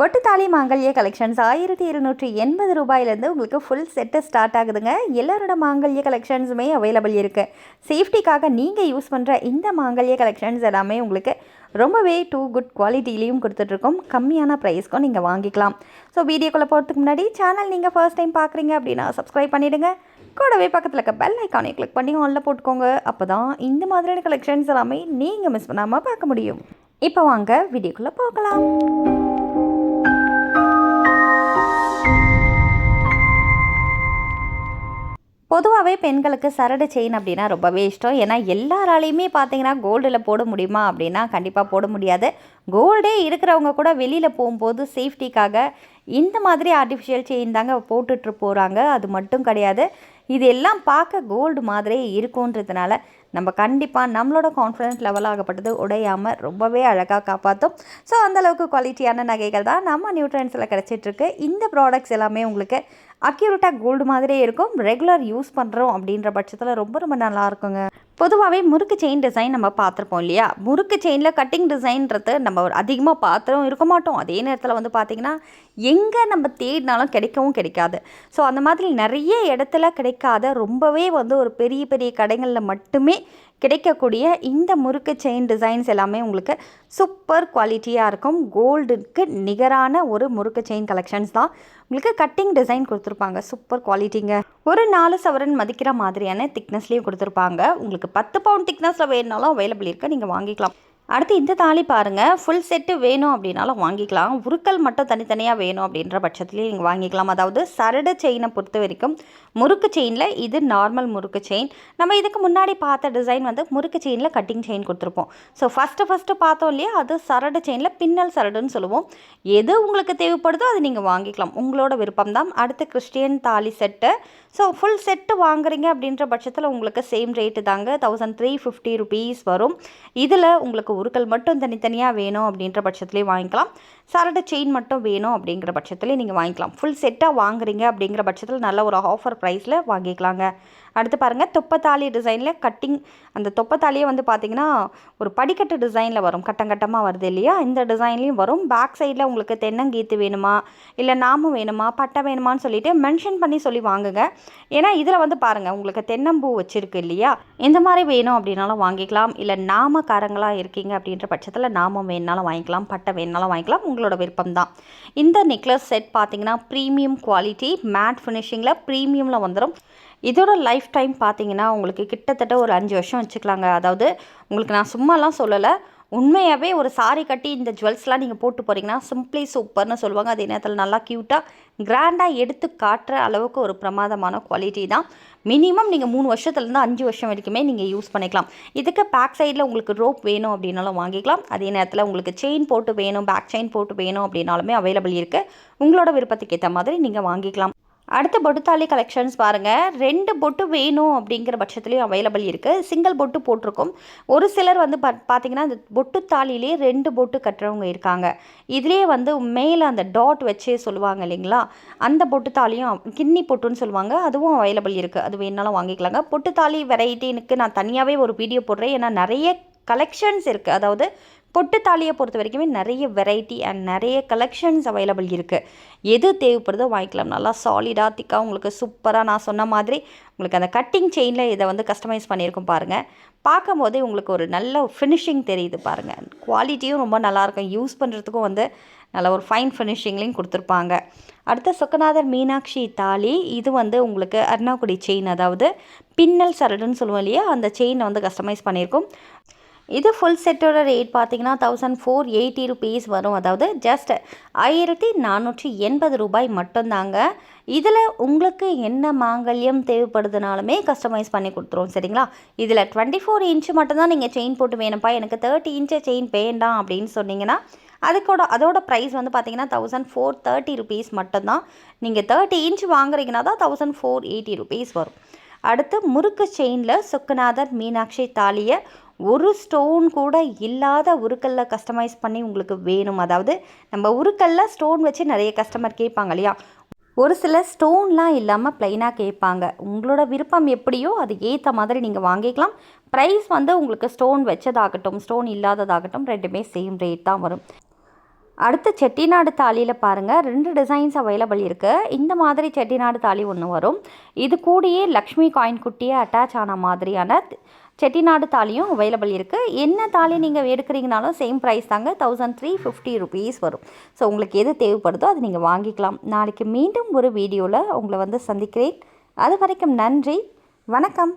பொட்டு தாலி மாங்கல்ய கலெக்ஷன்ஸ் ஆயிரத்தி இருநூற்றி எண்பது ரூபாயிலேருந்து உங்களுக்கு ஃபுல் செட்டு ஸ்டார்ட் ஆகுதுங்க. எல்லாரோட மாங்கல்ய கலெக்ஷன்ஸுமே அவைலபிள் இருக்குது சேஃப்டிக்காக நீங்கள் யூஸ் பண்ணுற இந்த மாங்கல்ய கலெக்ஷன்ஸ் எல்லாமே உங்களுக்கு ரொம்பவே டூ குட் குவாலிட்டிலையும் கொடுத்துட்ருக்கோம். கம்மியான ப்ரைஸ்க்கும் நீங்கள் வாங்கிக்கலாம். ஸோ வீடியோக்குள்ளே போகிறதுக்கு முன்னாடி சேனல் நீங்கள் ஃபர்ஸ்ட் டைம் பார்க்குறீங்க அப்படின்னா சப்ஸ்கிரைப் பண்ணிவிடுங்க கூடவே பக்கத்தில் இருக்க பெல் ஐக்கானை கிளிக் பண்ணி ஆனில் போட்டுக்கோங்க. அப்போ தான் இந்த மாதிரியான கலெக்ஷன்ஸ் எல்லாமே நீங்கள் மிஸ் பண்ணாமல் பார்க்க முடியும். இப்போ வாங்க வீடியோக்குள்ளே பார்க்கலாம் பொதுவாகவே பெண்களுக்கு சரடு செயின் அப்படின்னா ரொம்பவே இஷ்டம். ஏன்னா எல்லாராலையுமே பார்த்தீங்கன்னா கோல்டில் போட முடியுமா அப்படின்னா கண்டிப்பாக போட முடியாது. கோல்டே இருக்கிறவங்க கூட வெளியில் போகும்போது சேஃப்டிக்காக இந்த மாதிரி ஆர்டிஃபிஷியல் செயின் தாங்க போட்டுட்டு போகிறாங்க அது மட்டும் கிடையாது. இது எல்லாம் பார்க்க கோல்டு மாதிரியே இருக்குன்றதுனால நம்ம கண்டிப்பாக நம்மளோட கான்ஃபிடன்ஸ் லெவல் ஆகப்பட்டது உடையாமல் ரொம்பவே அழகாக காப்பாற்றும் ஸோ அந்தளவுக்கு குவாலிட்டியான நகைகள் தான் நம்ம நியூட்ரன்ஸில் கிடச்சிட்ருக்கு இந்த ப்ராடக்ட்ஸ் எல்லாமே உங்களுக்கு அக்யூரேட்டாக கோல்டு மாதிரியே இருக்கும். ரெகுலர் யூஸ் பண்ணுறோம் அப்படின்ற பட்சத்தில் ரொம்ப ரொம்ப நல்லா இருக்குங்க. பொதுவாகவே முறுக்கு செயின் டிசைன் நம்ம பார்த்துருப்போம் இல்லையா? முறுக்கு செயினில் கட்டிங் டிசைன்றது நம்ம அதிகமாக பார்த்துரும் இருக்க மாட்டோம். அதே நேரத்தில் வந்து பார்த்திங்கன்னா எங்கே நம்ம தேடினாலும் கிடைக்கவும் கிடைக்காது. ஸோ அந்த மாதிரி நிறைய இடத்துல கிடைக்காத ரொம்பவே வந்து ஒரு பெரிய பெரிய கடைகளில் மட்டுமே கிடைக்கக்கூடிய இந்த முறுக்கு செயின் டிசைன்ஸ் எல்லாமே உங்களுக்கு சூப்பர் குவாலிட்டியாக இருக்கும். கோல்டுக்கு நிகரான ஒரு முறுக்கு செயின் கலெக்ஷன்ஸ் தான். உங்களுக்கு கட்டிங் டிசைன் கொடுத்துருப்பாங்க. சூப்பர் குவாலிட்டிங்க ஒரு நாலு சவரன் மதிக்கிற மாதிரியான திக்னஸ்லேயும் கொடுத்துருப்பாங்க. உங்களுக்கு பத்து பவுண்ட் திக்னஸில் வேணுனாலும் அவைலபிள் இருக்குது நீங்கள் வாங்கிக்கலாம். அடுத்து இந்த தாலி பாருங்கள் ஃபுல் செட்டு வேணும் அப்படின்னாலும் வாங்கிக்கலாம். உருக்கல் மட்டும் தனித்தனியாக வேணும் அப்படின்ற பட்சத்துலேயே நீங்கள் வாங்கிக்கலாம். அதாவது சரடு செயினை பொறுத்த வரைக்கும் முறுக்கு செயினில் இது நார்மல் முறுக்கு செயின் நம்ம இதுக்கு முன்னாடி பார்த்த டிசைன் வந்து முறுக்கு செயினில் கட்டிங் செயின் கொடுத்துருப்போம். ஸோ ஃபஸ்ட்டு ஃபஸ்ட்டு பார்த்தோம் இல்லையா? அது சரடு செயினில் பின்னல் சரடுன்னு சொல்லுவோம். எது உங்களுக்கு தேவைப்படுதோ அது நீங்கள் வாங்கிக்கலாம். உங்களோட விருப்பம் தான் அடுத்து கிறிஸ்டியன் தாலி செட்டு ஸோ ஃபுல் செட்டு வாங்குறீங்க அப்படின்ற பட்சத்தில் உங்களுக்கு சேம் ரேட்டு தாங்க. தௌசண்ட் த்ரீ ஃபிஃப்டி ருபீஸ் வரும். இதில் உங்களுக்கு உருக்கள் மட்டும் தனித்தனியாக வேணும் அப்படின்ற பட்சத்துலேயே வாங்கிக்கலாம். சரடு செயின் மட்டும் வேணும் அப்படிங்கிற பட்சத்துலேயே நீங்கள் வாங்கிக்கலாம். ஃபுல் செட்டாக வாங்குறீங்க அப்படிங்கிற பட்சத்தில் நல்ல ஒரு ஆஃபர் ப்ரைஸில் வாங்கிக்கலாங்க. அடுத்து பாருங்கள் தொப்பத்தாலி டிசைனில் கட்டிங் அந்த தொப்பத்தாலியே வந்து பார்த்திங்கன்னா ஒரு படிக்கட்டு டிசைனில் வரும். கட்டம் கட்டமாக வருது இல்லையா? இந்த டிசைன்லேயும் வரும். பேக் சைடில் உங்களுக்கு தென்னங்கீத்து வேணுமா? இல்லை நாமம் வேணுமா? பட்டை வேணுமான்னு சொல்லிட்டு மென்ஷன் பண்ணி சொல்லி வாங்குங்க. ஏன்னா இதில் வந்து பாருங்கள் உங்களுக்கு தென்னம்பூ வச்சுருக்கு இல்லையா? இந்த மாதிரி வேணும் அப்படின்னாலும் வாங்கிக்கலாம். இல்லை நாமக்காரங்களாக இருக்கீங்க அப்படின்ற பட்சத்தில் நாமம் வேணுனாலும் வாங்கிக்கலாம் பட்டை வேணுனாலும் வாங்கிக்கலாம் உங்களோட விருப்பம் தான் இந்த நெக்லஸ் செட் பார்த்தீங்கன்னா ப்ரீமியம் குவாலிட்டி மேட் ஃபினிஷிங்கில் ப்ரீமியமில் வந்துடும் இதோட லைஃப் டைம் பார்த்தீங்கன்னா உங்களுக்கு கிட்டத்தட்ட ஒரு அஞ்சு வருஷம் வச்சுக்கலாங்க. அதாவது உங்களுக்கு நான் சும்மாலாம் சொல்லலை. உண்மையாகவே ஒரு சாரி கட்டி இந்த ஜுவல்ஸ்லாம் நீங்கள் போட்டு போகிறீங்கன்னா சிம்பிளி சூப்பர்னு சொல்லுவாங்க. அதே நேரத்தில் நல்லா க்யூட்டாக கிராண்டாக எடுத்து காட்டுற அளவுக்கு ஒரு பிரமாதமான குவாலிட்டி தான். மினிமம் நீங்கள் மூணு வருஷத்துலேருந்து அஞ்சு வருஷம் வரைக்குமே நீங்கள் யூஸ் பண்ணிக்கலாம். இதுக்கு பேக் சைடில் உங்களுக்கு ரோப் வேணும் அப்படின்னாலும் வாங்கிக்கலாம். அதே நேரத்தில் உங்களுக்கு செயின் போட்டு வேணும் பேக் செயின் போட்டு வேணும் அப்படின்னாலுமே அவைலபிள் இருக்குது உங்களோட விருப்பத்துக்கு ஏற்ற மாதிரி நீங்கள் வாங்கிக்கலாம். அடுத்த பொட்டுத்தாலி கலெக்ஷன்ஸ் பாருங்கள் ரெண்டு பொட்டு வேணும் அப்படிங்கிற பட்சத்துலேயும் அவைலபிள் இருக்குது சிங்கிள் பொட்டு போட்டிருக்கோம். ஒரு சிலர் வந்து பா பார்த்தீங்கன்னா அந்த பொட்டுத்தாலிலே ரெண்டு பொட்டு கட்டுறவங்க இருக்காங்க. இதுலேயே வந்து மேலே அந்த டாட் வச்சே சொல்லுவாங்க இல்லைங்களா? அந்த பொட்டு தாலியும் கிண்ணி பொட்டுன்னு சொல்லுவாங்க. அதுவும் அவைலபிள் இருக்குது அது வேணாலும் வாங்கிக்கலாங்க. பொட்டுத்தாலி வெரைட்டினுக்கு நான் தனியாகவே ஒரு வீடியோ போடுறேன். ஏன்னா நிறைய கலெக்ஷன்ஸ் இருக்குது அதாவது பொட்டு தாலியை பொறுத்த வரைக்குமே நிறைய வெரைட்டி அண்ட் நிறைய கலெக்ஷன்ஸ் அவைலபிள் இருக்குது எது தேவைப்படுதோ வாங்கிக்கலாம். நல்லா சாலிடாக திக்காக உங்களுக்கு சூப்பராக நான் சொன்ன மாதிரி உங்களுக்கு அந்த கட்டிங் செயினில் இதை வந்து கஸ்டமைஸ் பண்ணியிருக்கோம் பாருங்கள் பார்க்கும் போதே உங்களுக்கு ஒரு நல்ல ஃபினிஷிங் தெரியுது பாருங்கள் குவாலிட்டியும் ரொம்ப நல்லாயிருக்கும் யூஸ் பண்ணுறதுக்கும் வந்து நல்ல ஒரு ஃபைன் ஃபினிஷிங்லேயும் கொடுத்துருப்பாங்க. அடுத்த சொக்கநாதர் மீனாட்சி தாலி. இது வந்து உங்களுக்கு அருணாக்குடி செயின் அதாவது பின்னல் சரடுன்னு சொல்லுவோம் இல்லையா? அந்த செயினை வந்து கஸ்டமைஸ் பண்ணியிருக்கோம். இது ஃபுல் செட்டோட ரேட் பார்த்தீங்கன்னா தௌசண்ட் ஃபோர் எயிட்டி ருபீஸ் வரும். அதாவது ஜஸ்ட் ஆயிரத்தி நானூற்றி எண்பது ரூபாய் மட்டும்தாங்க. இதில் உங்களுக்கு என்ன மாங்கல்யம் தேவைப்படுதுனாலுமே கஸ்டமைஸ் பண்ணி கொடுத்துருவோம் சரிங்களா? இதில் டுவெண்ட்டி ஃபோர் இன்ச்சு மட்டும்தான் நீங்கள் செயின் போட்டு வேணும்ப்பா எனக்கு தேர்ட்டி இன்ச்சு செயின் வேண்டாம் அப்படின்னு சொன்னீங்கன்னா அதுக்கூட அதோட ப்ரைஸ் வந்து பார்த்தீங்கன்னா தௌசண்ட் ஃபோர் தேர்ட்டி ருபீஸ் மட்டும்தான். நீங்கள் தேர்ட்டி இன்ச் வாங்குறீங்கன்னா தான் தௌசண்ட் ஃபோர் எயிட்டி ருபீஸ் வரும். அடுத்து முறுக்கு செயினில் சுக்குநாதர் மீனாட்சி தாலியை ஒரு ஸ்டோன் கூட இல்லாத உருக்கல்ல கஸ்டமைஸ் பண்ணி உங்களுக்கு வேணும். அதாவது நம்ம உருக்கல்ல ஸ்டோன் வச்சு நிறைய கஸ்டமர் கேட்பாங்க இல்லையா? ஒரு சில ஸ்டோன்லாம் இல்லாமல் ப்ளைனாக கேட்பாங்க. உங்களோட விருப்பம் எப்படியோ அது ஏற்ற மாதிரி நீங்கள் வாங்கிக்கலாம். ப்ரைஸ் வந்து உங்களுக்கு ஸ்டோன் வச்சதாகட்டும் ஸ்டோன் இல்லாததாகட்டும் ரெண்டுமே சேம் ரேட் தான் வரும். அடுத்து செட்டிநாடு தாலியில் பாருங்கள் ரெண்டு டிசைன்ஸ் அவைலபிள் இருக்குது இந்த மாதிரி செட்டிநாடு தாலி ஒன்று வரும். இது கூடயே லக்ஷ்மி காயின் குட்டியை அட்டாச் ஆன மாதிரியான செட்டிநாடு தாலியும் அவைலபிள் இருக்குது என்ன தாலி நீங்கள் எடுக்கிறீங்கனாலும் சேம் ப்ரைஸ் தாங்க. தௌசண்ட் த்ரீ ஃபிஃப்டி ருபீஸ் வரும். ஸோ உங்களுக்கு எது தேவைப்படுதோ அது நீங்கள் வாங்கிக்கலாம். நாளைக்கு மீண்டும் ஒரு வீடியோவில் உங்களை வந்து சந்திக்கிறேன். அது வரைக்கும் நன்றி. வணக்கம்.